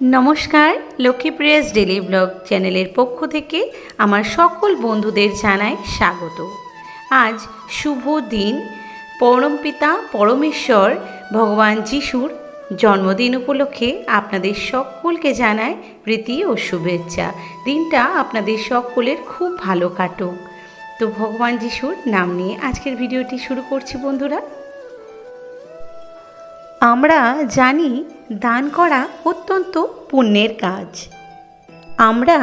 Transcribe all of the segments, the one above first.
নমস্কার লক্ষ্মীপ্রিয়াস daily blog চ্যানেলের পক্ষ থেকে আমার সকল বন্ধুদের জানাই স্বাগত। আজ শুভ দিন পরমপিতা পরমেশ্বর ভগবান যিশুর জন্মদিন উপলক্ষে আপনাদের সকলকে জানাই প্রীতি ও শুভেচ্ছা। দিনটা আপনাদের সকলের খুব ভালো কাটুক। তো ভগবান যিশুর নাম নিয়ে আজকের ভিডিওটি শুরু করছি বন্ধুরা। আমরা জানি দান করা অত্যন্ত পুণ্যের কাজ। আমরা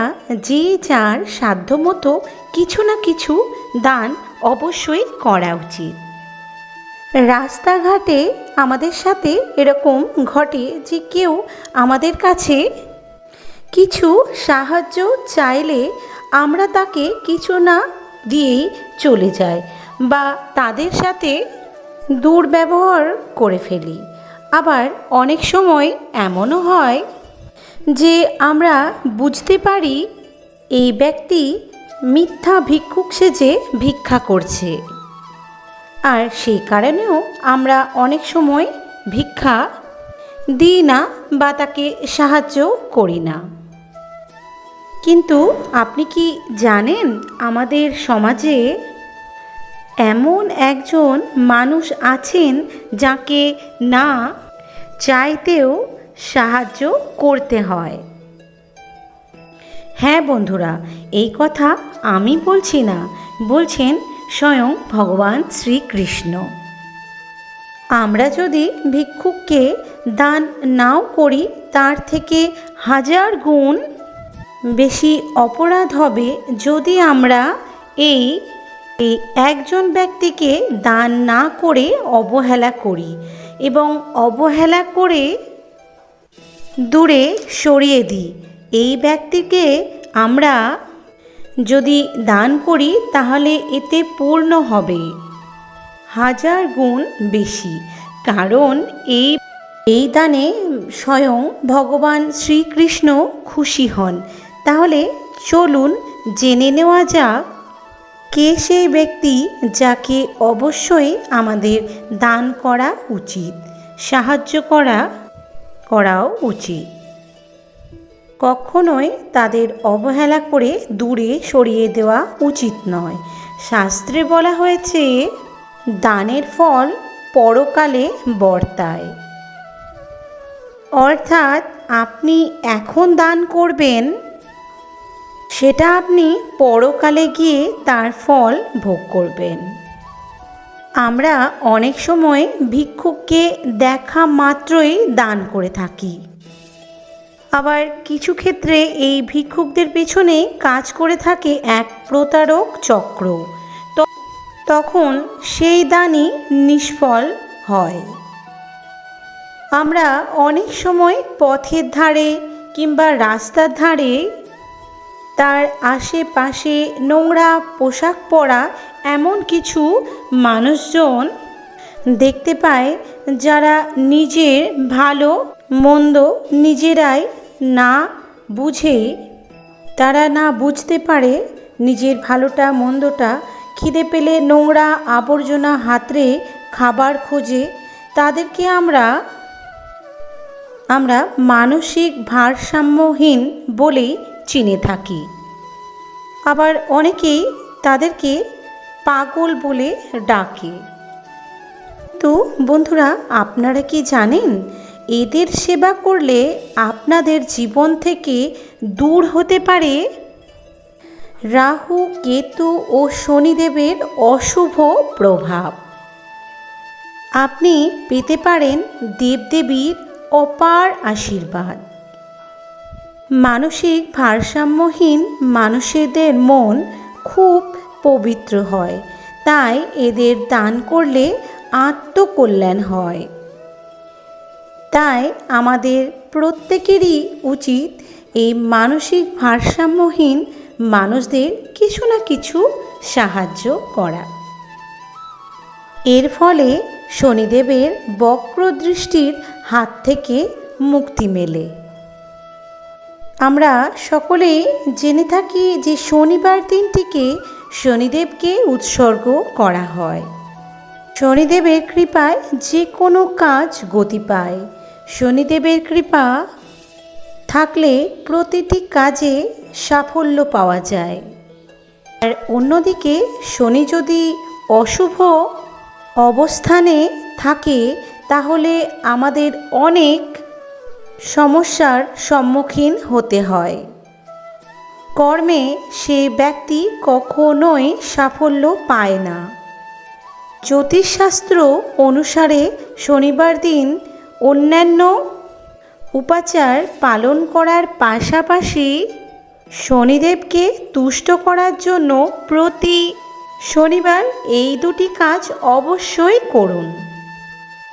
যে যার সাধ্যমতো কিছু না কিছু দান অবশ্যই করা উচিত। রাস্তাঘাটে আমাদের সাথে এরকম ঘটে যে কেউ আমাদের কাছে কিছু সাহায্য চাইলে আমরা তাকে কিছু না দিয়েই চলে যাই বা তাদের সাথে দুর্ব্যবহার করে ফেলি। আবার অনেক সময় এমনও হয় যে আমরা বুঝতে পারি এই ব্যক্তি মিথ্যা ভিক্ষুক সেজে ভিক্ষা করছে। আর সেই কারণেও আমরা অনেক সময় ভিক্ষা দিই না বা তাকে সাহায্য করি না। কিন্তু আপনি কি জানেন আমাদের সমাজে এমন একজন মানুষ আছেন যাকে না চাইতেও সাহায্য করতে হয়। হ্যাঁ বন্ধুরা, এই কথা আমি বলছি না, বলছেন স্বয়ং ভগবান শ্রীকৃষ্ণ। আমরা যদি ভিক্ষুককে দান নাও করি, তার থেকে হাজার গুণ বেশি অপরাধ হবে যদি আমরা এই একজন ব্যক্তিকে দান না করে অবহেলা করি। এবং অবহেলা করে দূরে সরিয়ে দিই। এই ব্যক্তিকে আমরা যদি দান করি, তাহলে এতে পূর্ণ হবে। হাজার গুণ বেশি। কারণ এই এই দানে স্বয়ং ভগবান শ্রীকৃষ্ণ খুশি হন। তাহলে চলুন জেনে নেওয়া যাক কে সেই ব্যক্তি যাকে অবশ্যই আমাদের দান করা উচিত, সাহায্য করা, করাও উচিত। কখনোই তাদের অবহেলা করে দূরে সরিয়ে দেওয়া উচিত নয়। শাস্ত্রে বলা হয়েছে, দানের ফল পরকালে বর্তায়। অর্থাৎ আপনি এখন দান করবেন সেটা আপনি পরকালে গিয়ে তার ফল ভোগ করবেন। আমরা অনেক সময় ভিক্ষুককে দেখা মাত্রই দান করে থাকি। আবার কিছু ক্ষেত্রে এই ভিক্ষুকদের পেছনে কাজ করে থাকে এক প্রতারক চক্র। তখন সেই দানই নিষ্ফল হয়। আমরা অনেক সময় পথের ধারে কিংবা রাস্তার ধারে তার আশেপাশে নোংরা পোশাক পরা এমন কিছু মানুষজন দেখতে পায় যারা নিজের ভালো, মন্দ নিজেরাই না বুঝে। তারা না বুঝতে পারে নিজের ভালোটা, মন্দটা। খিদে পেলে নোংরা আবর্জনা হাতরে খাবার খোঁজে। তাদেরকে আমরা আমরা মানসিক ভারসাম্যহীন বলেই চিনে থাকি। আবার অনেকেই তাদেরকে পাগল বলে ডাকে। তো বন্ধুরা, আপনারা কি জানেন, এদের সেবা করলে আপনাদের জীবন থেকে দূর হতে পারে? রাহু, কেতু ও শনিদেবের অশুভ প্রভাব। আপনি পেতে পারেন দেবদেবীর অপার আশীর্বাদ। মানসিক ভারসাম্যহীন মানুষেদের মন খুব পবিত্র হয়। তাই এদের দান করলে আত্মকল্যাণ হয়। তাই আমাদের প্রত্যেকেরই উচিত এই মানসিক ভারসাম্যহীন মানুষদের কিছু না কিছু সাহায্য করা। এর ফলে শনিদেবের বক্রদৃষ্টির হাত থেকে মুক্তি মেলে। আমরা সকলেই জেনে থাকি যে শনিবার দিনটিকে শনিদেবকে উৎসর্গ করা হয়। শনিদেবের কৃপায় যে কোনো কাজ গতি পায়। শনিদেবের কৃপা থাকলে প্রতিটি কাজে সাফল্য পাওয়া যায়। আর অন্যদিকে শনি যদি অশুভ অবস্থানে থাকে, তাহলে আমাদের অনেক সমস্যার সম্মুখীন হতে হয়। কর্মে সে ব্যক্তি কখনোই সাফল্য পায় না। জ্যোতিষশাস্ত্র অনুসারে শনিবার দিন অন্যান্য উপাচার পালন করার পাশাপাশি শনিদেবকে তুষ্ট করার জন্য প্রতি শনিবার এই দুটি কাজ অবশ্যই করুন।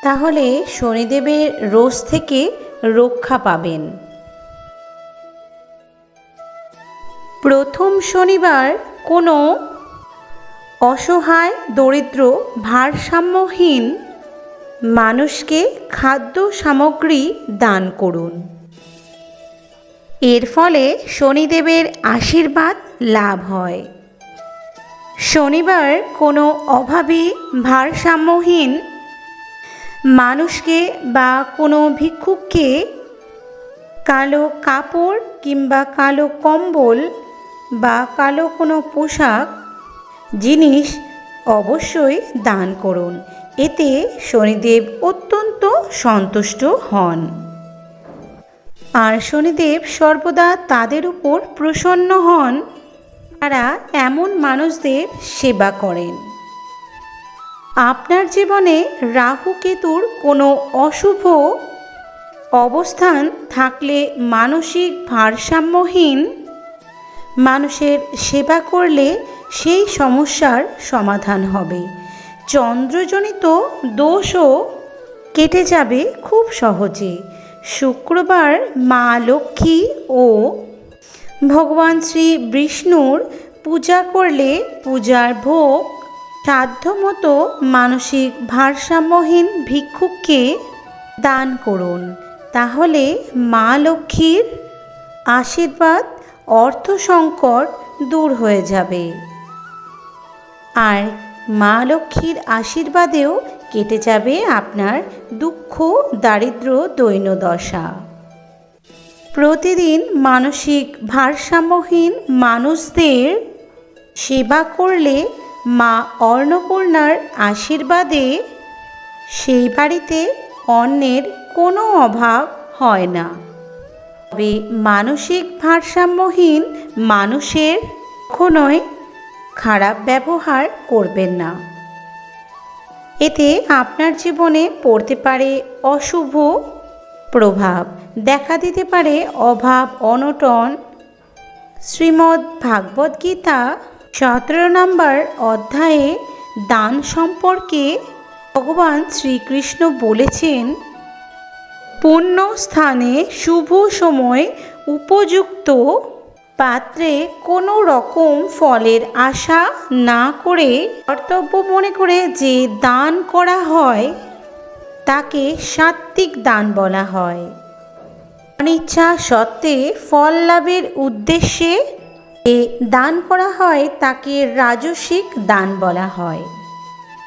তাহলে শনিদেবের রোজ থেকে রক্ষা পাবেন। প্রথম শনিবার কোনো অসহায়, দরিদ্র, ভারসাম্যহীন মানুষকে খাদ্য সামগ্রী দান করুন। এর ফলে শনিদেবের আশীর্বাদ লাভ হয়। শনিবার কোনো অভাবী, ভারসাম্যহীন মানুষকে বা কোনো ভিক্ষুককে কালো কাপড় কিংবা কালো কম্বল বা কালো কোনো পোশাক জিনিস অবশ্যই দান করুন। এতে শনিদেব অত্যন্ত সন্তুষ্ট হন। আর শনিদেব সর্বদা তাদের উপর প্রসন্ন হন। তারা এমন মানুষদের সেবা করেন। আপনার জীবনে রাহু কেতুর কোনো অশুভ অবস্থান থাকলে মানসিক ভারসাম্যহীন মানুষের সেবা করলে সেই সমস্যার সমাধান হবে। চন্দ্রজনিত দোষও কেটে যাবে খুব সহজে। শুক্রবার মা লক্ষ্মী ও ভগবান শ্রী বিষ্ণুর পূজা করলে পূজার ভোগ সাধ্যমতো মানসিক ভারসাম্যহীন ভিক্ষুককে দান করুন। তাহলে মা লক্ষ্মীর আশীর্বাদ অর্থ সংকট দূর হয়ে যাবে। আর মা লক্ষ্মীর আশীর্বাদেও কেটে যাবে আপনার দুঃখ, দারিদ্র, দৈন্যদশা। প্রতিদিন মানসিক ভারসাম্যহীন মানুষদের সেবা করলে মা অন্নপূর্ণার আশীর্বাদে সেই বাড়িতে অন্নের কোনো অভাব হয় না। তবে মানসিক ভারসাম্যহীন মানুষের কখনোই খারাপ ব্যবহার করবেন না। এতে আপনার জীবনে পড়তে পারে অশুভ প্রভাব, দেখা দিতে পারে অভাব, অনটন। শ্রীমদ্ ভাগবত গীতা সতেরো নম্বর অধ্যায়ে দান সম্পর্কে ভগবান শ্রীকৃষ্ণ বলেছেন, পুণ্য স্থানে শুভ সময় উপযুক্ত। পাত্রে কোনো রকম ফলের আশা না করে কর্তব্য মনে করে যে দান করা হয়, তাকে সাত্ত্বিক দান বলা হয়। অনিচ্ছা সত্ত্বে ফল লাভের উদ্দেশ্যে যে দান করা হয়, তাকে রাজসিক দান বলা হয়।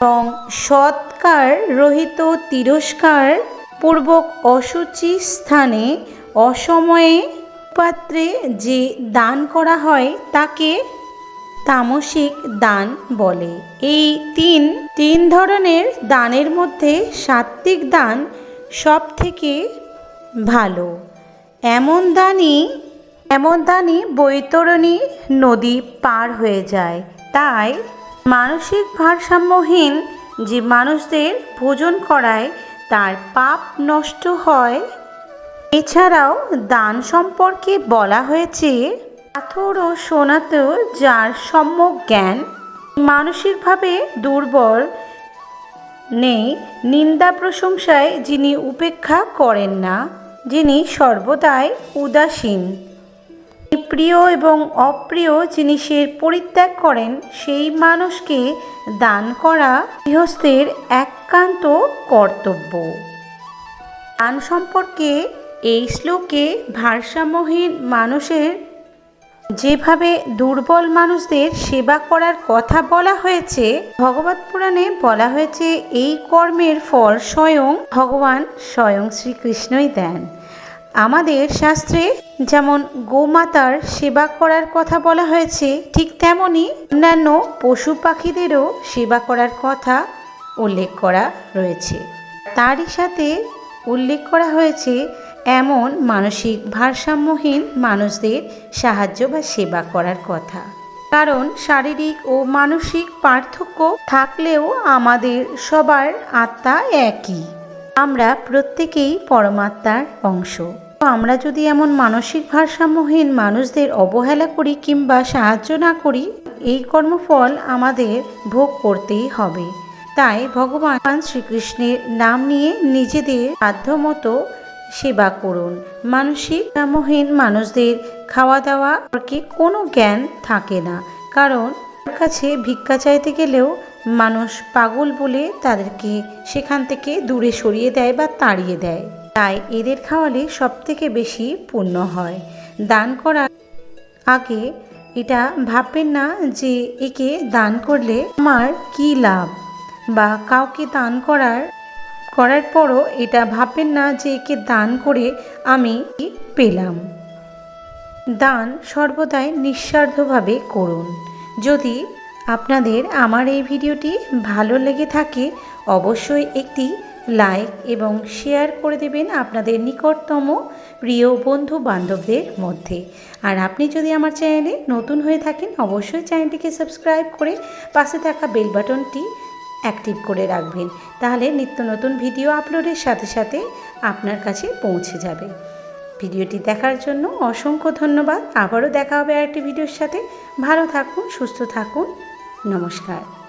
এবং সৎকার রহিত তিরস্কার পূর্বক অসুচি স্থানে, অসময়ে পাত্রে যে দান করা হয়, তাকে তামসিক দান বলে। এই তিন তিন ধরনের দানের মধ্যে সাত্ত্বিক দান সব থেকে ভালো। এমন দানই এমন দানই বৈতরণী নদী পার হয়ে যায়। তাই মানসিক ভারসাম্যহীন যে মানুষদের ভোজন করায় তার পাপ নষ্ট হয়। এছাড়াও দান সম্পর্কে বলা হয়েছে, পাথর ও সোনাতেও যার সম্যক জ্ঞান মানসিকভাবে দুর্বল নেই, নিন্দা প্রশংসায় যিনি উপেক্ষা করেন না, যিনি সর্বদাই উদাসীন। প্রিয় এবং অপ্রিয় জিনিসের পরিত্যাগ করেন, সেই মানুষকে দান করা গৃহস্থের একান্ত কর্তব্য। দান সম্পর্কে এই শ্লোকে ভারসাম্যহীন মানুষের যেভাবে দুর্বল মানুষদের সেবা করার কথা বলা হয়েছে, ভগবত পুরাণে বলা হয়েছে, এই কর্মের ফল স্বয়ং ভগবান স্বয়ং শ্রীকৃষ্ণই দেন। আমাদের শাস্ত্রে যেমন গোমাতার সেবা করার কথা বলা হয়েছে, ঠিক তেমনই অন্যান্য পশু পাখিদেরও সেবা করার কথা উল্লেখ করা রয়েছে। তারই সাথে উল্লেখ করা হয়েছে, এমন মানসিক ভারসাম্যহীন মানুষদের সাহায্য বা সেবা করার কথা। কারণ শারীরিক ও মানসিক পার্থক্য থাকলেও আমাদের সবার আত্মা একই। আমরা প্রত্যেকেই পরমাত্মার অংশ। তো আমরা যদি এমন মানসিক ভারসাম্যহীন মানুষদের অবহেলা করি কিংবা সাহায্য না করি, এই কর্মফল আমাদের ভোগ করতেই হবে। তাই ভগবান শ্রীকৃষ্ণের নাম নিয়ে নিজেদের সাধ্যমতো সেবা করুন। মানসিক ভারসাম্যহীন মানুষদের খাওয়া দাওয়া কোনো জ্ঞান থাকে না। কারণ কাছে ভিক্ষা চাইতে গেলেও মানুষ পাগল বলে তাদেরকে সেখান থেকে দূরে সরিয়ে দেয় বা তাড়িয়ে দেয়। তাই এদের খাওয়ালে সব থেকে বেশি পুণ্য হয়। দান করার আগে এটা ভাববেন না যে একে দান করলে আমার কী লাভ বা কাউকে দান করার করার পরও এটা ভাববেন না যে একে দান করে আমি পেলাম। দান সর্বদাই নিঃস্বার্থভাবে করুন। যদি আপনাদের আমার এই ভিডিওটি ভালো লেগে থাকে, অবশ্যই একটি লাইক এবং শেয়ার করে দেবেন আপনাদের নিকটতম প্রিয় বন্ধু বান্ধবদের মধ্যে। আর আপনি যদি আমার চ্যানেলে নতুন হয়ে থাকেন, অবশ্যই চ্যানেলটিকে সাবস্ক্রাইব করে পাশে থাকা বেল বাটনটি অ্যাক্টিভ করে রাখবেন। তাহলে নিত্য নতুন ভিডিও আপলোডের সাথে সাথে আপনার কাছে পৌঁছে যাবে। ভিডিওটি দেখার জন্য অসংখ্য ধন্যবাদ। আবারও দেখা হবে আরেকটি ভিডিওর সাথে। ভালো থাকুন, সুস্থ থাকুন। নমস্কার।